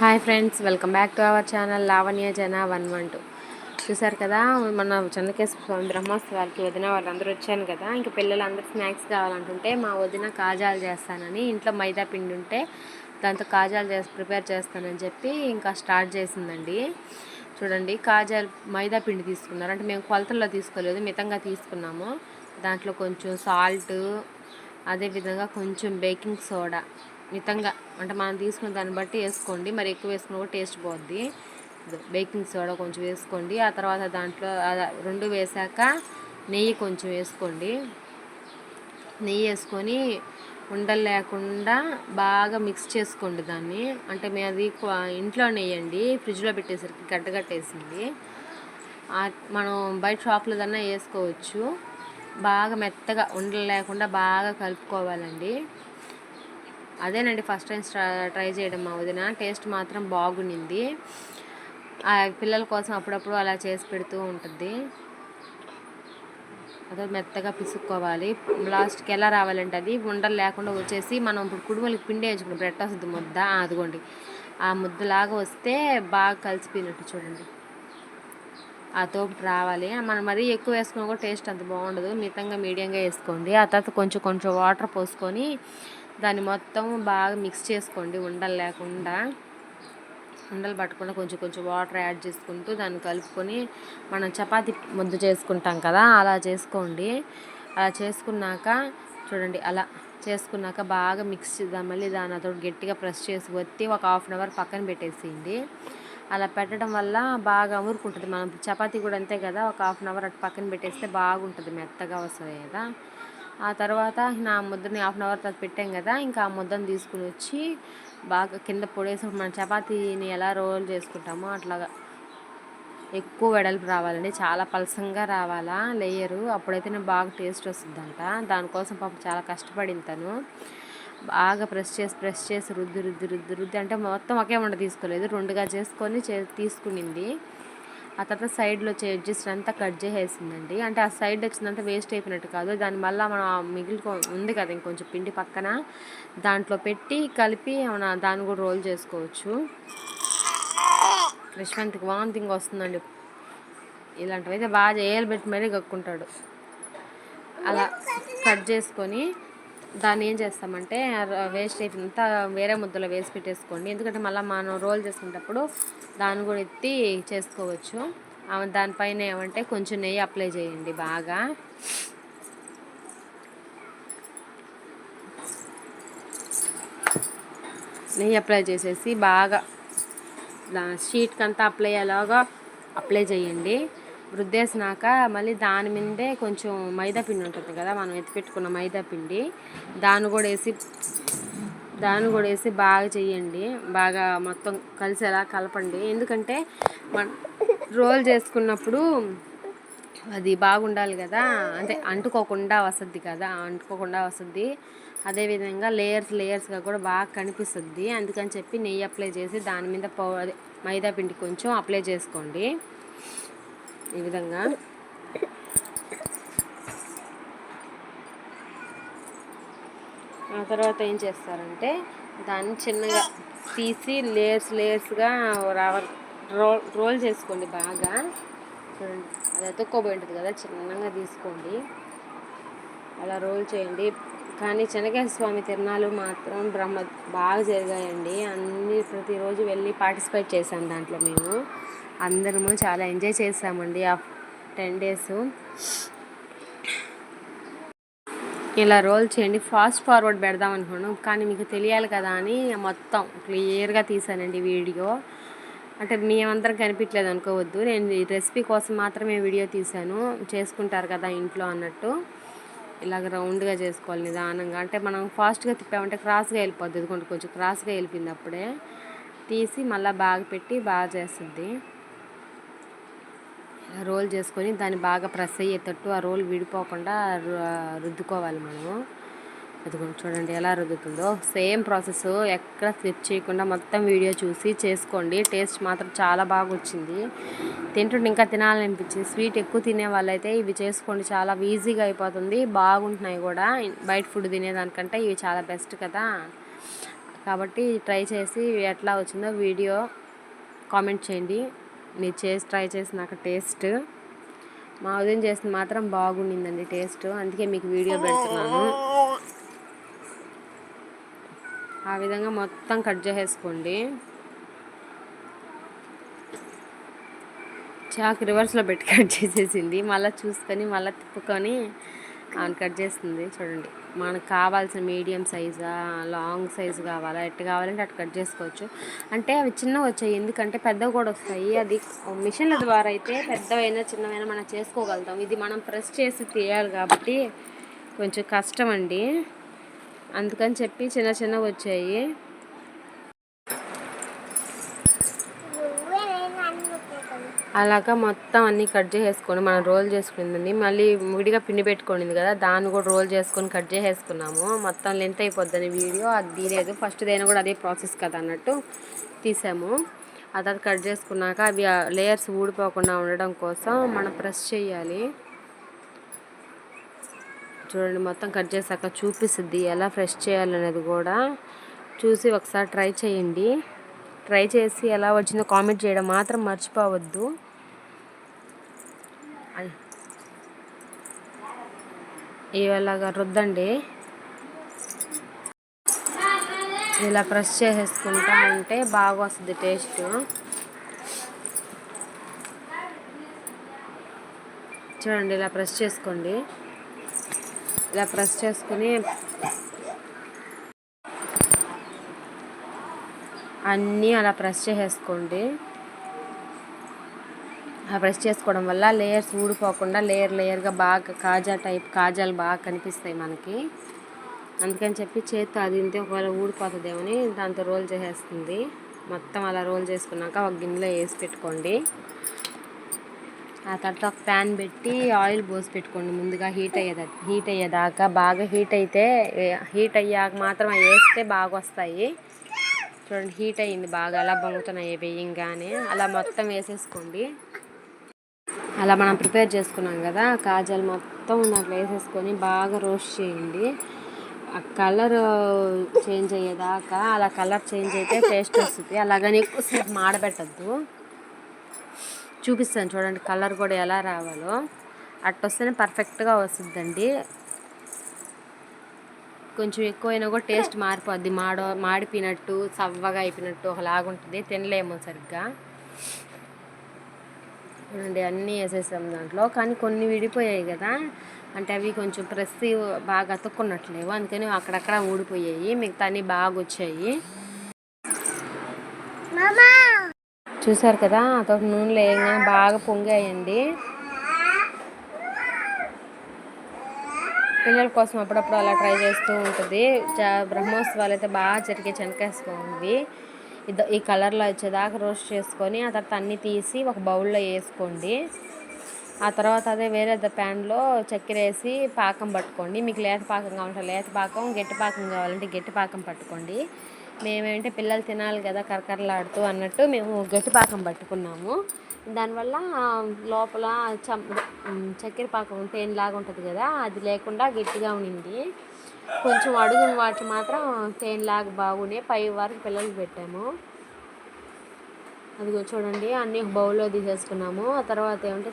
Hi friends welcome back to our channel Lavanya Jana one one two. చూసారు కదా మన చంద్రకేశ్వర స్వామి బ్రహ్మోత్సవాలకి వదిన వాళ్ళందరూ వచ్చాను కదా ఇంకా పిల్లలందరూ స్నాక్స్ కావాలంటుంటే మా వదిన కాజాలు చేస్తానని ఇంట్లో మైదా పిండి ఉంటే దాంతో కాజాలు చేసి ప్రిపేర్ చేస్తానని చెప్పి ఇంకా స్టార్ట్ చేసిందండి. చూడండి కాజాలు మైదా పిండి తీసుకున్నారు. అంటే మేము కొలతల్లో తీసుకోలేదు మితంగా తీసుకున్నాము. దాంట్లో కొంచెం సాల్ట్ అదేవిధంగా కొంచెం బేకింగ్ సోడా. మితంగా అంటే మనం తీసుకున్న దాన్ని బట్టి వేసుకోండి. మరి ఎక్కువ వేసుకున్న కూడా టేస్ట్ పోద్ది. బేకింగ్ సోడా కొంచెం వేసుకోండి. ఆ తర్వాత దాంట్లో రెండు వేసాక నెయ్యి కొంచెం వేసుకోండి. నెయ్యి వేసుకొని ఉండలు లేకుండా బాగా మిక్స్ చేసుకోండి దాన్ని. అంటే మేము అది ఇంట్లో నెయ్యండి. ఫ్రిడ్జ్లో పెట్టేసరికి గడ్డగట్టేసింది మనం బయట షాప్లో దాన్నా వేసుకోవచ్చు. బాగా మెత్తగా ఉండలు లేకుండా బాగా కలుపుకోవాలండి. అదేనండి ఫస్ట్ టైం ట్రై చేయడం మా వదిన. టేస్ట్ మాత్రం బాగుండింది. పిల్లల కోసం అప్పుడప్పుడు అలా చేసి పెడుతూ ఉంటుంది. అదే మెత్తగా పిసుక్కోవాలి. లాస్ట్కి ఎలా రావాలంటే అది ఉండలు లేకుండా వచ్చేసి మనం ఇప్పుడు కుడుమలకి పిండి వేసుకున్నాం బ్రెడ్ వస్తుంది ముద్ద. అదిగోండి. ఆ ముద్దలాగా వస్తే బాగా కలిసిపోయినట్టు చూడండి. ఆ తోపు రావాలి. మనం మరీ ఎక్కువ వేసుకున్నా కూడా టేస్ట్ అంత బాగుండదు. మితంగా మీడియంగా వేసుకోండి. ఆ తర్వాత కొంచెం కొంచెం వాటర్ పోసుకొని దాన్ని మొత్తం బాగా మిక్స్ చేసుకోండి. ఉండలు లేకుండా ఉండలు పట్టకుండా కొంచెం కొంచెం వాటర్ యాడ్ చేసుకుంటూ దాన్ని కలుపుకొని మనం చపాతి ముద్ద చేసుకుంటాం కదా అలా చేసుకోండి. అలా చేసుకున్నాక చూడండి అలా చేసుకున్నాక బాగా మిక్స్ చేద్దాం. మళ్ళీ దాని అతడు గట్టిగా ప్రెస్ చేసి వత్తి ఒక హాఫ్ అన్ అవర్ పక్కన పెట్టేసేయండి. అలా పెట్టడం వల్ల బాగా అమురుకుంటుంది. మనం చపాతీ కూడా అంతే కదా ఒక హాఫ్ అన్ అవర్ అటు పక్కన పెట్టేస్తే బాగుంటుంది మెత్తగా వస్తుంది కదా. ఆ తర్వాత నా ముద్దని హాఫ్ అన్ అవర్ తర్వాత పెట్టాం కదా ఇంకా ఆ ముద్దను తీసుకుని వచ్చి బాగా కింద పొడేసి మన చపాతీని ఎలా రోల్ చేసుకుంటామో అట్లాగా ఎక్కువ వెడల్పు రావాలండి. చాలా పలసంగా రావాలా లేయరు. అప్పుడైతేనే బాగా టేస్ట్ వస్తుందంట. దానికోసం పాపం చాలా కష్టపడింది తను. బాగా ప్రెస్ చేసి ప్రెస్ చేసి రుద్ది రుద్ది రుద్ది రుద్ది అంటే మొత్తం ఒకే వంట తీసుకోలేదు. రెండుగా చేసుకొని చే తీసుకునింది. ఆ తర్వాత సైడ్లో వచ్చే ఎడ్జెస్ అంతా కట్ చేసేసిందండి. అంటే ఆ సైడ్ వచ్చిందంతా వేస్ట్ అయిపోయినట్టు కాదు. దాని మళ్ళీ మనం మిగిలి ఉంది కదా ఇంకొంచెం పిండి పక్కన. దాంట్లో పెట్టి కలిపి మన దాన్ని కూడా రోల్ చేసుకోవచ్చు. యశ్వంత్కి వాంతింగ్ వస్తుందండి. ఇలాంటివి అయితే బాగా ఏలు పెట్టి మరీ కక్కుంటాడు అలా కట్ చేసుకొని దాన్ని ఏం చేస్తామంటే వేస్ట్ అయిపోయినంత వేరే ముద్దలో వేసి పెట్టేసుకోండి. ఎందుకంటే మళ్ళీ మనం రోల్ చేసుకునేటప్పుడు దాన్ని కూడా ఎత్తి చేసుకోవచ్చు. దానిపైన ఏమంటే కొంచెం నెయ్యి అప్లై చేయండి బాగా. నెయ్యి అప్లై చేసేసి బాగా షీట్కి అంతా అప్లై అయ్యేలాగా అప్లై చేయండి. రుద్దేసినాక మళ్ళీ దాని మీదే కొంచెం మైదా పిండి ఉంటుంది కదా మనం ఎత్తిపెట్టుకున్న మైదా పిండి. దాన్ని కూడా వేసి దాన్ని కూడా వేసి బాగా చేయండి. బాగా మొత్తం కలిసేలా కలపండి. ఎందుకంటే మన రోల్ చేసుకున్నప్పుడు అది బాగుండాలి కదా. అంటే అంటుకోకుండా వస్తుంది కదా అంటుకోకుండా వస్తుంది అదేవిధంగా లేయర్స్ లేయర్స్గా కూడా బాగా కనిపిస్తుంది. అందుకని చెప్పి నెయ్యి అప్లై చేసి దాని మీద పౌ మైదా పిండి కొంచెం అప్లై చేసుకోండి. ఈ విధంగా. ఆ తర్వాత ఏం చేస్తారంటే దాన్ని చిన్నగా తీసి లేయర్స్ లేయర్స్గా రావాలి. రోల్ రోల్ చేసుకోండి బాగా. చూడండి అది ఎత్తుక్కోబోయి ఉంటుంది కదా చిన్నగా తీసుకోండి. అలా రోల్ చేయండి. కానీ చెనకేశ్వర స్వామి తిరణాలు మాత్రం బ్రహ్మ బాగా జరిగాయండి. అన్ని ప్రతిరోజు వెళ్ళి పార్టిసిపేట్ చేశాం దాంట్లో మేము. అందరము చాలా ఎంజాయ్ చేసామండి ఆ టెన్ డేస్. ఇలా రోల్ చేయండి ఫాస్ట్ ఫార్వర్డ్ పెడదాం అనుకున్నాను కానీ మీకు తెలియాలి కదా అని మొత్తం క్లియర్గా తీసానండి వీడియో. అంటే మేమందరం కనిపించలేదు అనుకోవద్దు. నేను ఈ రెసిపీ కోసం మాత్రమే వీడియో తీశాను. చేసుకుంటారు కదా ఇంట్లో అన్నట్టు. ఇలాగ రౌండ్గా చేసుకోవాలి నిదానంగా. అంటే మనం ఫాస్ట్గా తిప్పామంటే క్రాస్గా వెళ్ళిపోద్ది. కొంచెం కొంచెం క్రాస్గా వెళ్ళిపోయింది అప్పుడే. తీసి మళ్ళీ బాగా పెట్టి బాగా చేస్తుంది. రోల్ చేసుకొని దాన్ని బాగా ప్రెస్ అయ్యేటట్టు ఆ రోల్ విడిపోకుండా రుద్దుకోవాలి మనము. అది చూడండి ఎలా రుద్దుతుందో. సేమ్ ప్రాసెస్ ఎక్కడ స్లిప్ చేయకుండా మొత్తం వీడియో చూసి చేసుకోండి. టేస్ట్ మాత్రం చాలా బాగా వచ్చింది. తింటుంటే ఇంకా తినాలనిపించింది. స్వీట్ ఎక్కువ తినే వాళ్ళైతే ఇవి చేసుకోండి. చాలా ఈజీగా అయిపోతుంది. బాగుంటున్నాయి కూడా. బయట ఫుడ్ తినేదానికంటే ఇవి చాలా బెస్ట్ కదా. కాబట్టి ట్రై చేసి ఎట్లా వచ్చిందో వీడియో కామెంట్ చేయండి. మీరు చేసి ట్రై చేసినాక టేస్ట్. మా ఉదయం చేసిన మాత్రం బాగుండిందండి టేస్ట్. అందుకే మీకు వీడియో పెడుతున్నాను. ఆ విధంగా మొత్తం కట్ చేసేసుకోండి. చాకు రివర్స్లో పెట్టి కట్ చేసేసింది. మళ్ళీ చూసుకొని మళ్ళీ తిప్పుకొని ఆమె కట్ చేస్తుంది. చూడండి. మనకు కావాల్సిన మీడియం సైజా లాంగ్ సైజ్ కావాలా ఎట్టు కావాలంటే అటు కట్ చేసుకోవచ్చు. అంటే అవి చిన్నవి వచ్చాయి ఎందుకంటే పెద్దవి కూడా వస్తాయి. అది మిషన్ల ద్వారా అయితే పెద్దవైనా చిన్నవైనా మనం చేసుకోగలుగుతాం. ఇది మనం ప్రెస్ చేసి తీయాలి కాబట్టి కొంచెం కష్టం అండి. అందుకని చెప్పి చిన్న చిన్నవి వచ్చాయి. అలాగా మొత్తం అన్నీ కట్ చేసేసుకొని మనం రోల్ చేసుకుందండి. మళ్ళీ విడిగా పిండి పెట్టుకునింది కదా దాన్ని కూడా రోల్ చేసుకొని కట్ చేసేసుకున్నాము. మొత్తం లెంత్ అయిపోద్దని వీడియో అది తీయలేదు. ఫస్ట్ దైనా కూడా అదే ప్రాసెస్ కదా అన్నట్టు తీసాము. ఆ తర్వాత కట్ చేసుకున్నాక అవి లేయర్స్ ఊడిపోకుండా ఉండడం కోసం మనం ప్రెస్ చేయాలి. చూడండి మొత్తం కట్ చేశాక చూపిస్తుంది ఎలా ఫ్రెష్ చేయాలనేది కూడా. చూసి ఒకసారి ట్రై చేయండి. ట్రై చేసి ఎలా వచ్చిందో కామెంట్ చేయడం మాత్రం మర్చిపోవద్దు. ఇలాగా రుద్దండి. ఇలా ప్రెస్ చేసేసుకుంటా ఉంటే బాగా వస్తుంది టేస్ట్. చూడండి ఇలా ప్రెస్ చేసుకోండి. ఇలా ప్రెస్ చేసుకుని అన్నీ అలా ప్రెస్ చేసేసుకోండి. ఆ ప్రెస్ చేసుకోవడం వల్ల లేయర్స్ ఊడిపోకుండా లేయర్ లేయర్గా బాగా కాజా టైప్ కాజాలు బాగా కనిపిస్తాయి మనకి. అందుకని చెప్పి చేతితో అది ఇంతే ఒకవేళ ఊడిపోతుందేమని దాంతో రోల్ చేసేస్తుంది. మొత్తం అలా రోల్ చేసుకున్నాక ఒక గిన్నెలో వేసి పెట్టుకోండి. ఆ తర్వాత ఒక ప్యాన్ పెట్టి ఆయిల్ పోసి పెట్టుకోండి. ముందుగా హీట్ అయ్యేదా హీట్ అయ్యేదాకా బాగా హీట్ అయితే హీట్ అయ్యాక మాత్రం వేస్తే బాగా వస్తాయి చూడండి హీట్ అయ్యింది బాగా. అలా బొంగుతున్నాయి వేయంగానే అలా మొత్తం వేసేసుకోండి. అలా మనం ప్రిపేర్ చేసుకున్నాం కదా కాజల్ మొత్తం దాంట్లో వేసేసుకొని బాగా రోస్ట్ చేయండి. ఆ కలర్ చేంజ్ అయ్యేదాకా అలా కలర్ చేంజ్ అయితే టేస్ట్ వస్తుంది. అలాగని ఎక్కువసేపు మాడబెట్టద్దు. చూపిస్తాను చూడండి కలర్ కూడా ఎలా రావాలో. అట్టొస్తేనే పర్ఫెక్ట్గా వస్తుందండి. కొంచెం ఎక్కువైనా కూడా టేస్ట్ మారిపోద్ది. మాడో మాడిపోయినట్టు సవ్వగా అయిపోయినట్టు ఒకలాగుంటుంది. తినలేము సరిగ్గా. చూడండి అన్నీ వేసేసాం దాంట్లో. కానీ కొన్ని విడిపోయాయి కదా. అంటే అవి కొంచెం ప్రెస్ బాగా అతుక్కున్నట్లేవు. అందుకని అక్కడక్కడ ఊడిపోయాయి. మిగతా అన్నీ బాగా వచ్చాయి. చూసారు కదా అతను నూనెలో వేయగానే బాగా పొంగాయండి. పిల్లల కోసం అప్పుడప్పుడు అలా ట్రై చేస్తూ ఉంటుంది. బ్రహ్మోత్సవాలు అయితే బాగా జరిగే చెనకేసుకోండి ఇది ఈ కలర్లో వచ్చేదాకా రోస్ట్ చేసుకొని ఆ తర్వాత అన్నీ తీసి ఒక బౌల్లో వేసుకోండి. ఆ తర్వాత అదే వేరే ప్యాన్లో చక్కెర వేసి పాకం పట్టుకోండి. మీకు లేత పాకం కావాలంటే లేత పాకం గట్టి పాకం కావాలంటే గట్టి పాకం పట్టుకోండి. మేమేంటే పిల్లలు తినాలి కదా కరకరలాడుతూ అన్నట్టు మేము గట్టి పాకం పట్టుకున్నాము. దానివల్ల లోపల చక్కెర పాకం తేనెలాగా ఉంటుంది కదా అది లేకుండా గట్టిగా ఉండింది. కొంచెం అడుగున వాటి మాత్రం తేనెలాగా బాగునే పై వరకు పిల్లలకి పెట్టాము. అది చూడండి అన్నీ బౌల్లో తీసేసుకున్నాము. ఆ తర్వాత ఏమంటే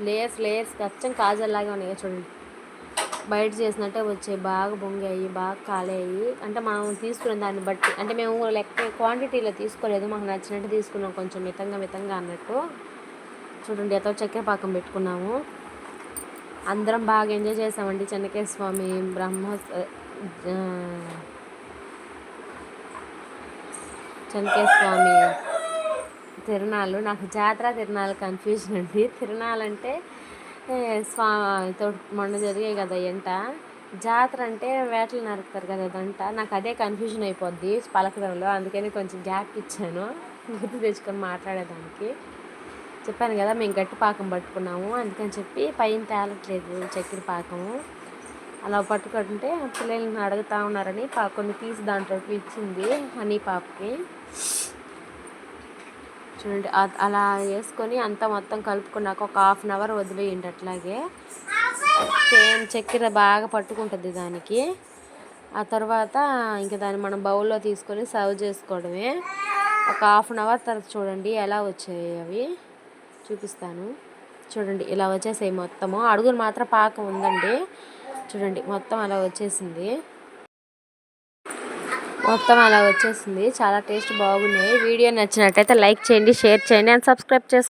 లేయర్స్ లేయర్స్ కచ్చం కాజల్లాగా ఉన్నాయి చూడండి. బయట చేసినట్టే వచ్చాయి. బాగా బొంగాయి బాగా కాలేయి. అంటే మనం తీసుకున్న దాన్ని బట్టి అంటే మేము లెక్క క్వాంటిటీలో తీసుకోలేదు. మాకు నచ్చినట్టు తీసుకున్నాం కొంచెం మితంగా మితంగా అన్నట్టు. చూడండి ఎంతో చక్కెర పాకం పెట్టుకున్నాము. అందరం బాగా ఎంజాయ్ చేసామండి చెన్నకేశ్వర స్వామి బ్రహ్మ చెన్నకేశ్వర స్వామి తిరునాళ్ళు. నాకు జాతర తిరునాళ్ళు కన్ఫ్యూజన్ అండి. తిరునాళ్ళంటే స్వా మొన్న జరిగాయి కదా ఎంట జాతర అంటే వేటలు నరుకుతారు కదా అదంట నాకు అదే కన్ఫ్యూజన్ అయిపోద్ది పలకడంలో. అందుకని కొంచెం గ్యాప్ ఇచ్చాను. గుర్తు తెచ్చుకొని మాట్లాడేదానికి. చెప్పాను కదా మేము గట్టి పాకం పట్టుకున్నాము. అందుకని చెప్పి పైన తేలట్లేదు చక్కెర పాకము అలా పట్టుకుంటే పిల్లల్ని అడుగుతా ఉన్నారని పా కొన్ని తీసి దాంట్లో ఇచ్చింది హనీ పాపకి. చూడండి అలా వేసుకొని అంతా మొత్తం కలుపుకున్నాక ఒక హాఫ్ అన్ అవర్ వదిలేయండి అట్లాగే. సేమ్ చక్కెర బాగా పట్టుకుంటుంది దానికి. ఆ తర్వాత ఇంకా దాన్ని మనం బౌల్లో తీసుకొని సర్వ్ చేసుకోవడమే. ఒక హాఫ్ అన్ అవర్ తర్వాత చూడండి ఎలా వచ్చాయి అవి. చూపిస్తాను. చూడండి ఇలా వచ్చేసాయి మొత్తము. అడుగులు మాత్రం పాకం ఉందండి. చూడండి మొత్తం అలా వచ్చేసింది. మొత్తం అలా వచ్చేసింది. చాలా టేస్ట్ బాగున్నాయి. వీడియో నచ్చినట్టయితే లైక్ చేయండి షేర్ చేయండి అండ్ సబ్స్క్రైబ్ చేసుకోండి.